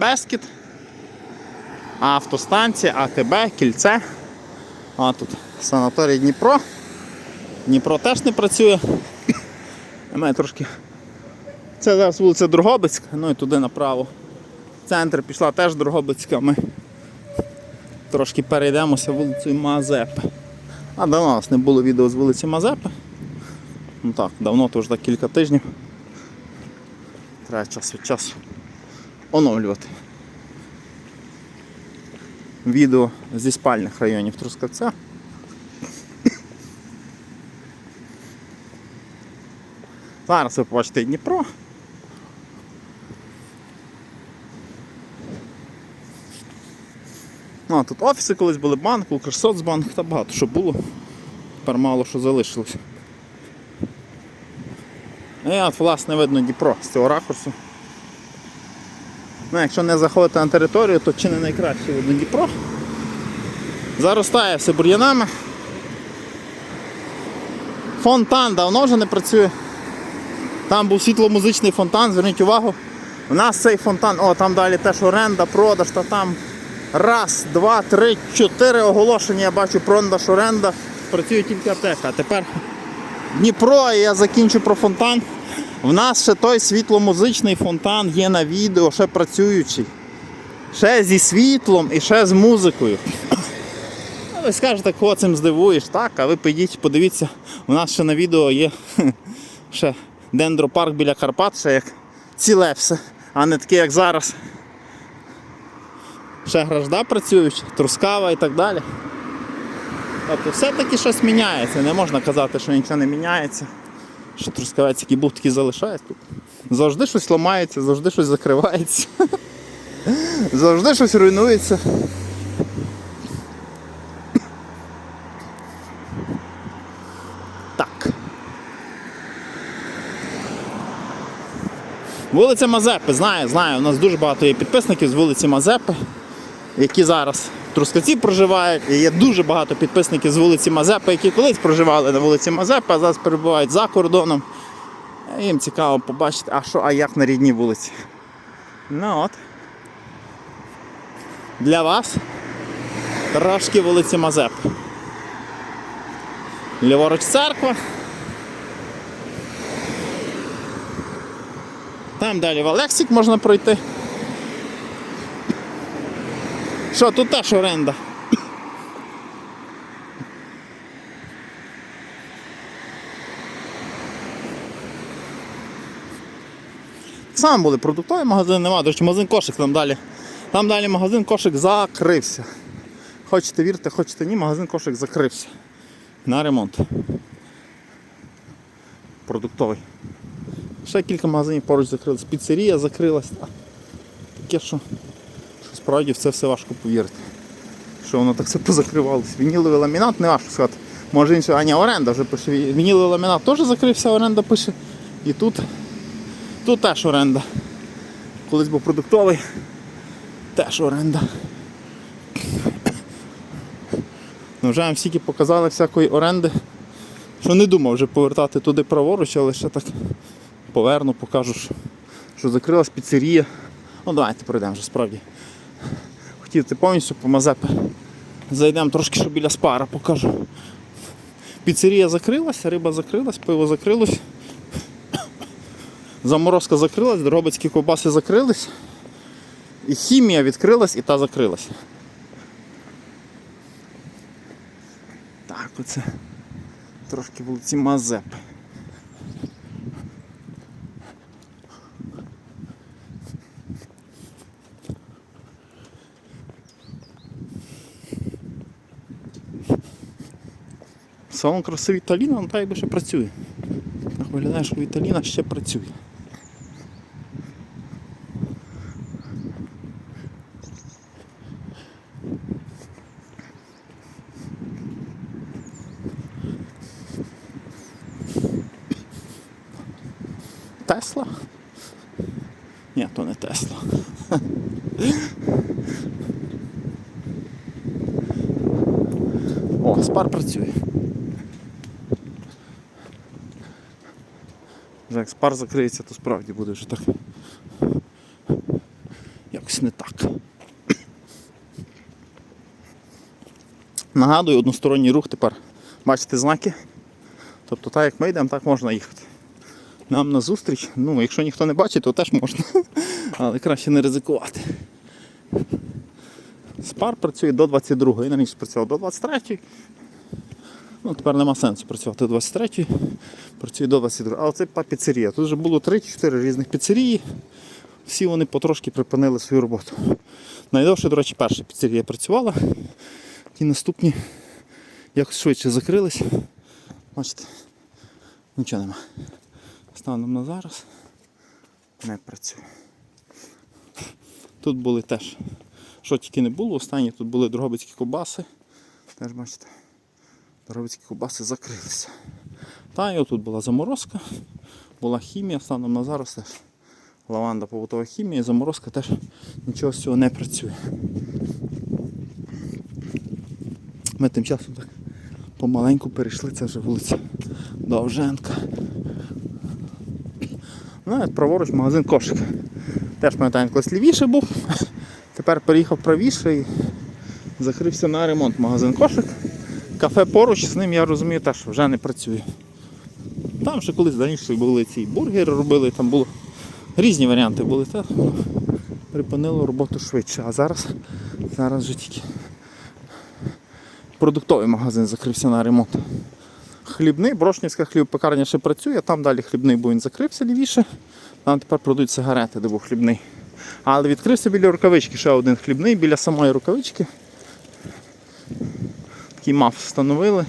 Бескіт, автостанція, АТБ, кільце. А тут санаторій Дніпро. Дніпро теж не працює. У трошки. Це зараз вулиця Дрогобицька, ну і туди направо. Центр пішла теж Дрогобицька. Ми трошки перейдемося вулицею Мазепи. А давно у нас не було відео з вулиці Мазепи. Ну так, давно, то вже так кілька тижнів. Треба час від часу оновлювати. Відео зі спальних районів Трускавця. Зараз ви побачите Дніпро. Ну, тут офіси колись були банк, Укрсоцбанк, та багато що було. Тепер мало що залишилось. І от власне видно Дніпро з цього ракурсу. Ну, якщо не заходити на територію, то чи не найкраще видно Дніпро. Заростає все бур'янами. Фонтан давно вже не працює. Там був світломузичний фонтан, зверніть увагу. У нас цей фонтан, о, там далі теж оренда, продаж, та там раз, два, три, чотири оголошення. Я бачу продаж, оренда. Працює тільки аптека. А тепер Дніпро, і я закінчу про фонтан. В нас ще той світломузичний фонтан є на відео, ще працюючий. Ще зі світлом і ще з музикою. Ви скажете, кого цим здивуєш, так, а ви підіть, подивіться, у нас ще на відео є ще дендропарк біля Карпат, ще як ціле все, а не таке, як зараз. Ще гражда працюють, трускава і так далі. Тобто все-таки щось міняється. Не можна казати, що нічого не міняється. Що трускавець, який був, такий залишається тут. Завжди щось ламається, завжди щось закривається. Завжди щось руйнується. Так. Вулиця Мазепи, знаю, знаю, у нас дуже багато є підписників з вулиці Мазепи, які зараз Трускавці проживають. І є дуже багато підписників з вулиці Мазепи, які колись проживали на вулиці Мазепи, а зараз перебувають за кордоном. Їм цікаво побачити, а що, а як на рідній вулиці. Ну от. Для вас трошки вулиці Мазепи. Ліворуч церква. Там далі в Олексік можна пройти. Що, тут теж оренда. Сам були продуктові магазини, нема, до речі, магазин кошик там далі. Там далі магазин кошик закрився. Хочете вірте, хочете ні, магазин кошик закрився. На ремонт. Продуктовий. Ще кілька магазинів поруч закрились. Піцерія закрилась. Та Таке, що справді в це все важко повірити. Що воно так все позакривалось. Вініловий ламінат не важко сказати. Може сьогодні, а ні, оренда вже пише. Вініловий ламінат теж закрився, оренда пише. І тут, тут теж оренда. Колись був продуктовий, теж оренда. Ну, вже вам стільки показали всякої оренди, що не думав вже повертати туди праворуч, але ще так поверну, покажу, що закрилась піцерія. Ну давайте пройдемо вже справді. Хотів ти повністю по Мазепи. Зайдемо трошки, що біля спара покажу. Піцерія закрилась, риба закрилась, пиво закрилось. Заморозка закрилась, дробицькі ковбаси закрились. І хімія відкрилась і та закрилась. Так, оце трошки вулиці Мазепи. Салон краси Віталіна, ну та якби ще працює. Так виглядає, що Віталіна ще працює. Тесла? Ні, то не Тесла. О, спар працює. Як спар закриється, то справді буде вже так. Якось не так. Нагадую, односторонній рух тепер. Бачите знаки? Тобто так як ми йдемо, так можна їхати. Нам на зустріч, ну якщо ніхто не бачить, то теж можна. Але краще не ризикувати. Спар працює до 22-ї, раніше працював до 23-ї. Ну, тепер нема сенсу працювати до 23-ї, працює до 22-ї. А оце па- піцерія. Тут вже було 3-4 різних піцерії. Всі вони потрошки припинили свою роботу. Найдовше, до речі, перша піцерія працювала. Ті наступні якось швидше закрились. Бачите, нічого нема. Станом на зараз не працює. Тут були теж, що тільки не було, останні тут були дрогобицькі кобаси. Теж бачите, дрогобицькі кобаси закрилися. Та і отут була заморозка, була хімія, станом на зараз теж лаванда побутова хімія, і заморозка теж нічого з цього не працює. Ми тим часом так помаленьку перейшли, це вже вулиця Довженка. Ну, праворуч магазин кошик. Теж пам'ятаю, колись лівіше був. Тепер переїхав правіше і закрився на ремонт магазин кошик. Кафе поруч з ним, я розумію, теж вже не працює. Там ще колись раніше були ці бургери робили, там було різні варіанти були, та припинило роботу швидше. А зараз, зараз вже тільки продуктовий магазин закрився на ремонт. Хлібний, Брошнівська хлібопекарня ще працює, там далі хлібний, бо він закрився лівіше. Там тепер продають сигарети, де був хлібний. Але відкрився біля рукавички ще один хлібний, біля самої рукавички. Такий маф встановили.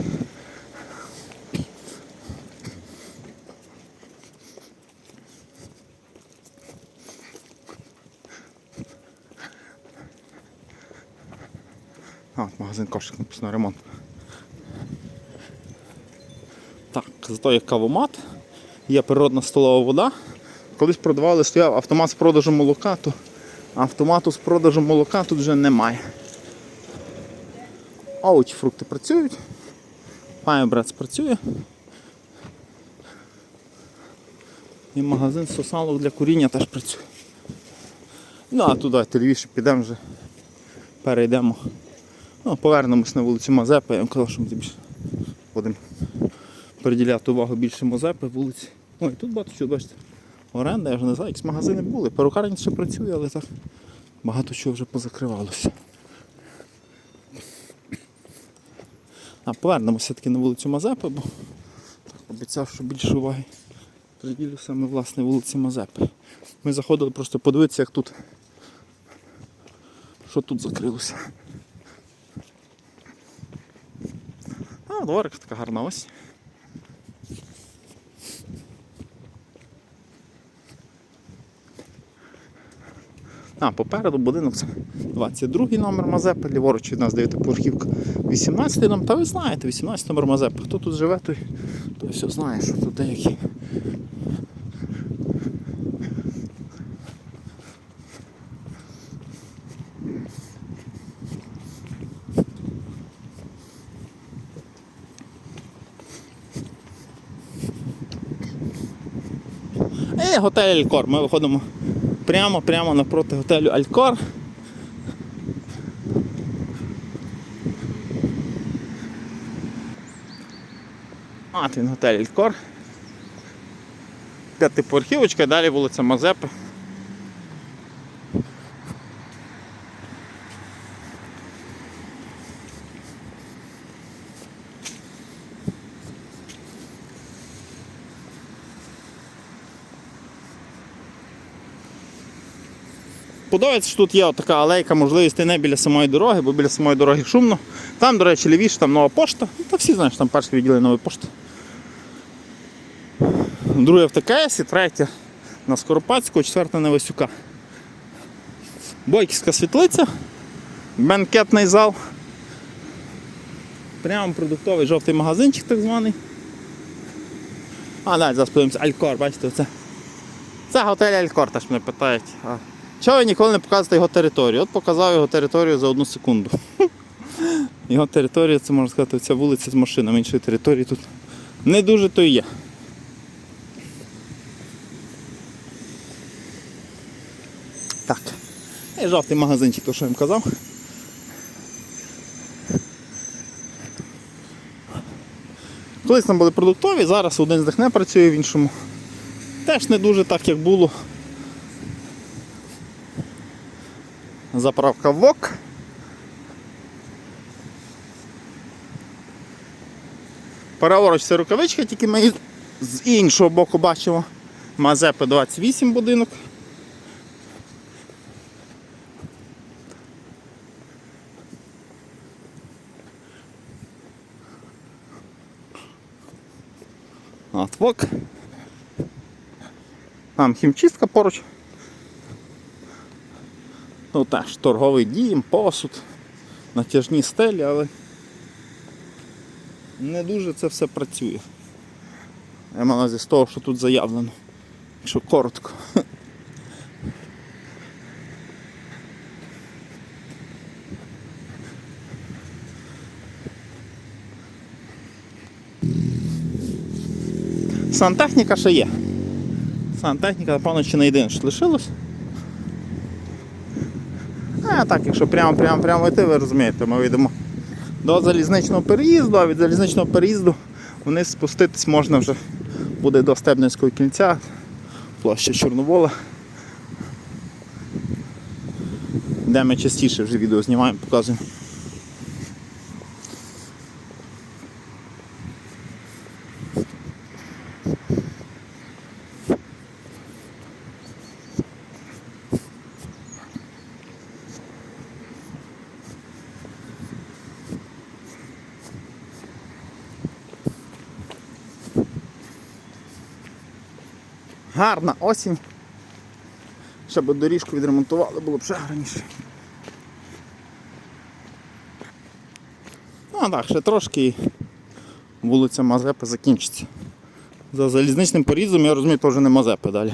А, магазин кошик написано ремонт. Так, зато є кавомат, є природна столова вода. Колись продавали, стояв автомат з продажу молока, то автомату з продажу молока тут вже немає. Овочі, фрукти працюють. Файбрец працює. І магазин сосалок для куріння теж працює. Ну а туди телевіше підемо вже. Перейдемо. Ну, повернемось на вулицю Мазепи, я вам казав, що ми більше будемо приділяти увагу більше Мазепи, вулиці. Ой, тут багато чого, бачите. Оренда, я вже не знаю, якісь магазини були. Перукарня ще працює, але так багато чого вже позакривалося. А повернемося все-таки на вулицю Мазепи, бо так, обіцяв, що більше уваги приділю саме власне вулиці Мазепи. Ми заходили просто подивитися, як тут. Що тут закрилося. А, дворик така гарна ось. А, попереду будинок 22 номер Мазепи, ліворуч від нас дев'ятиповерхівка. 18 номер, та ви знаєте, 18 номер Мазепи. Хто тут живе, той, той все знає, що тут деякі. Е, готель Алькор. Ми виходимо прямо прямо напроти готелю Алькор. От він готель Алькор. П'ятиповерхівочка, далі вулиця Мазепи. Подобається, що тут є така алейка, можливість не біля самої дороги, бо біля самої дороги шумно. Там, до речі, лівіше, там нова пошта. Ну, Та всі знають, що там перше відділення нової пошти. Друге в ТКС і третє на Скоропадську, четверте на Васюка. Бойківська світлиця, бенкетний зал. Прямо продуктовий жовтий магазинчик так званий. А, далі зараз подивимося, Алькор, бачите, оце. Це готель Алькор, теж мене питають. Чого ви ніколи не показуєте його територію? От показав його територію за одну секунду. Його територія, це можна сказати, ця вулиця з машинами, іншої території тут не дуже то і є. Так. І жовтий магазинчик, то що я їм казав. Колись там були продуктові, зараз один з них не працює в іншому. Теж не дуже так, як було. Заправка ВОК. Праворуч це рукавичка, тільки ми з іншого боку бачимо. Мазепи 28 будинок. От ВОК. Там хімчистка поруч. Ну теж торговий дім, посуд, натяжні стелі, але не дуже це все працює. Я маю з того, що тут заявлено. Якщо коротко. Сантехніка ще є. Сантехніка, напевно, ще не єдине, що лишилось. Так, якщо прямо прямо прямо йти, ви розумієте, ми вийдемо до залізничного переїзду, а від залізничного переїзду вниз спуститись можна вже буде до Стебницького кільця, площа Чорновола. Де ми частіше вже відео знімаємо, показуємо. Гарна осінь. Щоб доріжку відремонтували, було б ще гарніше. Ну так, ще трошки і вулиця Мазепи закінчиться. За залізничним порізом, я розумію, теж не Мазепи далі.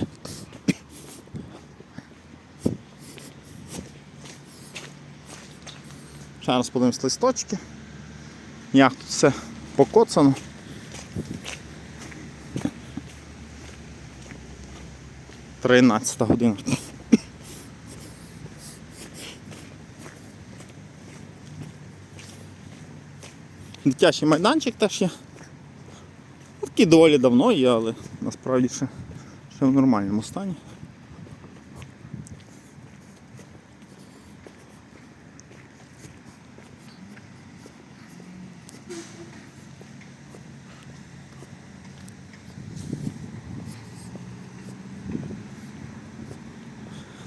Ще раз подивимось листочки. Як тут все покоцано. Тринадцята година. Дитячий майданчик теж є. Такий доволі давно є, але насправді ще, ще в нормальному стані.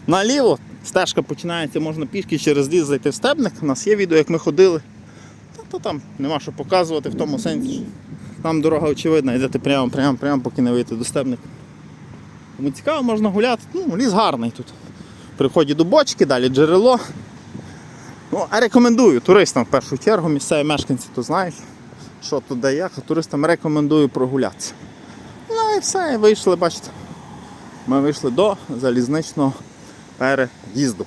Наліво стежка починається, можна пішки через ліс зайти в стебник. У нас є відео, як ми ходили. Та, то там нема що показувати в тому сенсі. що Там дорога очевидна, йдете прямо, прямо, прямо, поки не вийти до стебника. Тому цікаво, можна гуляти. Ну, ліс гарний тут. При вході до бочки, далі джерело. Ну, а рекомендую туристам в першу чергу, місцеві мешканці то знають, що тут де як, а туристам рекомендую прогулятися. Ну і все, вийшли, бачите. Ми вийшли до залізничного переїзду.